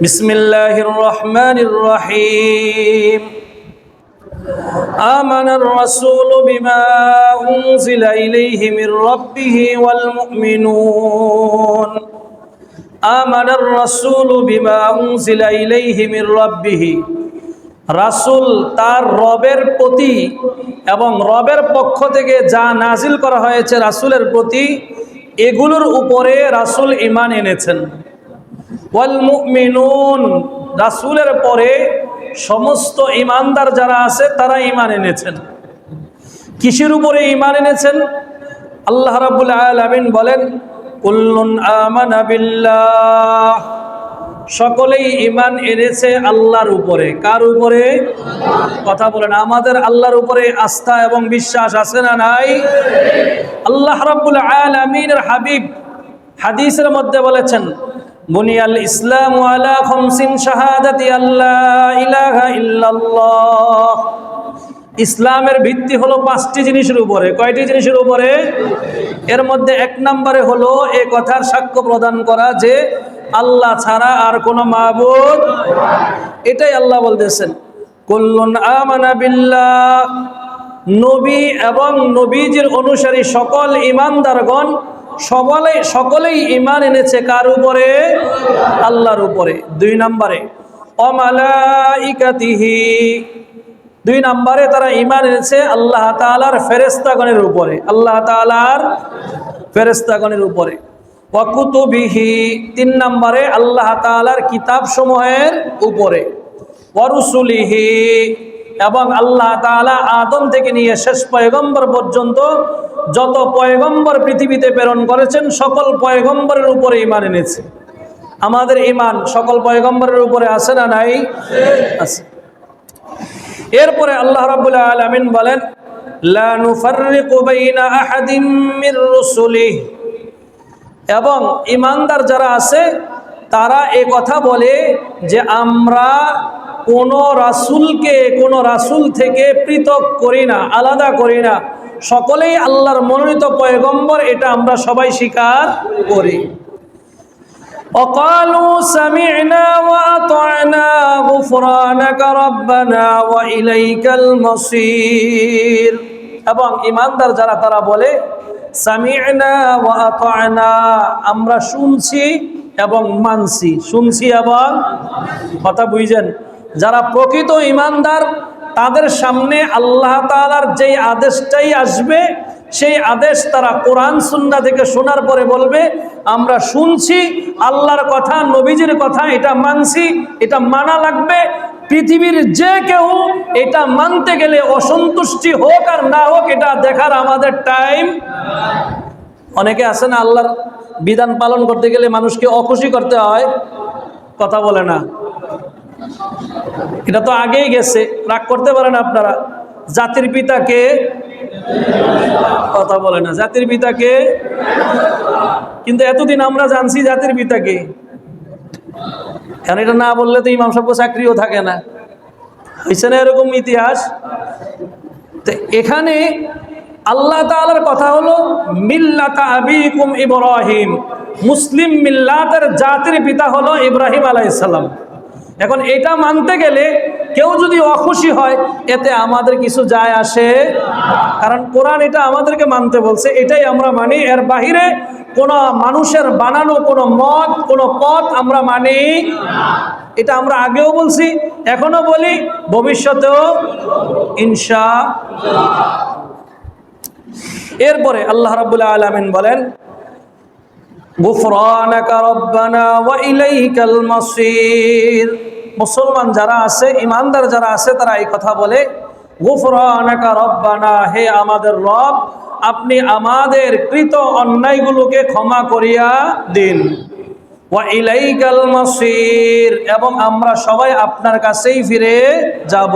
بسم الله الرحمن الرحيم آمن الرسول بما أنزل إليه من ربه والمؤمنون آمن الرسول بما أنزل إليه من ربه রাসূল তার রবের প্রতি এবং রবের পক্ষ থেকে যা নাজিল করা হয়েছে রাসূলের প্রতি এগুলোর উপরে রাসূল ঈমান এনেছেন রাসূলের পরে সমস্ত ইমানদার যারা আছে, তারা ঈমান এনেছেন। কিসের উপরে ঈমান এনেছেন? আল্লাহ রাব্বুল আলামিন বলেন, কুল্লুন সকলেই ঈমান এনেছে আল্লাহর উপরে। কার উপরে? কথা বলেন, আমাদের আল্লাহর উপরে আস্থা এবং বিশ্বাস আছে না নাই? আল্লাহ রাব্বুল আলামিনের হাবিব হাদিসের মধ্যে বলেছেন বুনিয়াল ইসলাম আলা খামসিন শাহাদাতি আল্লাহ ইলাহা ইল্লাল্লাহ। ইসলামের ভিত্তি হলো পাঁচটি জিনিসের উপরে। কয়টি জিনিসের উপরে? এর মধ্যে এক নম্বরে হলো এ কথার সাক্ষ্য প্রদান করা যে আল্লাহ ছাড়া আর কোনো মাহবুদ এটাই আল্লাহ বলতেছেন। কুল্লুন আমানা বিল্লাহ। নবী এবং নবীজির অনুসারী সকল ইমানদারগণ সকলে সকলেই ইমান এনেছে কার উপরে? আল্লাহর উপরে। দুই নম্বরে, অমালাইকাতিহি। দুই নম্বরে, তারা ইমান এনেছে আল্লাহ তাআলার ফেরেস্তাগণের উপরে। আল্লাহ তাআলার ফেরেস্তাগণের উপরে। ওয়াকুতুবিহি তিন নম্বরে, আল্লাহ তাআলার কিতাব সমূহের উপরে ওয়ারুসুলিহি এবং আল্লাহ তাআলা আদম থেকে নিয়ে শেষ পয়গম্বর পর্যন্ত যত পয়গম্বর পৃথিবীতে প্রেরণ করেছেন, সকল পয়গম্বরের উপরে ইমান এনেছে। আমাদের ইমান সকল পয়গম্বরের উপরে আছে না নাই? আছে। এরপরে আল্লাহ রাব্বুল আলামিন বলেন এবং ইমানদার যারা আছে, তারা এ কথা বলে যে, আমরা কোন রাসূলকে কোন রাসূল থেকে পৃথক করি না আলাদা করি না সকলেই আল্লাহর মনোনীত পয়গম্বর এটা আমরা সবাই স্বীকার করি وقالوا سمعنا وأطعنا غفرانك ربنا وإليك المصير এবং ইমানদার যারা তারা বলে সামি'না ওয়া আতা'না আমরা শুনছি এবং মানছি শুনছি এবং কথা বুঝছেন যারা প্রকৃত ইমানদার, তাদের সামনে আল্লাহ তাআলার যেই আদেশটাই আসবে, সেই আদেশ তারা কোরআন সুন্না থেকে শোনার পরে বলবে, আমরা শুনছি, আল্লাহর কথা, নবীজির কথা, এটা মানছি, এটা মানা লাগবে। পৃথিবীর যে কেউ এটা মানতে গেলে অসন্তুষ্টি হোক আর না হোক, এটা দেখার আমাদের টাইম। অনেকে আছে না, আল্লাহর বিধান পালন করতে গেলে মানুষকে অখুশি করতে হয়, কথা বলে না। এটা তো আগেই গেছে, রাগ করতে পারেন আপনারা। জাতির পিতাকে কথা বলে না, জাতির পিতাকে। কিন্তু এতদিন আমরা জানছি জাতির পিতাকে। কারণ এটা না বললে তো ইমাম সাহেব চাকরিও থাকে না। হয়েছে না এরকম ইতিহাস? তো এখানে আল্লাহ তাআলার কথা হলো, মিল্লাতা আবিকুম ইব্রাহিম। মুসলিম মিল্লাতের জাতির পিতা হলো ইব্রাহিম আলাইসাল্লাম এখন এটা মানতে গেলে কেউ যদি অখুশি হয়, এতে আমাদের কিছু যায় আসে কারণ কোরআন এটা আমাদেরকে মানতে বলছে, এটাই আমরা মানি। এর বাহিরে কোনো মানুষের বানানো কোনো মত, কোনো পথ আমরা মানি এটা আমরা আগেও বলছি, এখনও বলি, ভবিষ্যতেও ইনশা এরপরে আল্লাহ রাবুল আলমিন বলেন, গুফরানাকা রব্বানা ওয়া মাসির। মুসলমান যারা আছে, ইমানদার যারা আছে, তারা এই কথা বলে রব্বানা, হে আমাদের রব, আপনি আমাদের কৃত অন্যায়গুলোকে ক্ষমা করিয়া দিন। এবং আমরা সবাই আপনার কাছেই ফিরে যাব।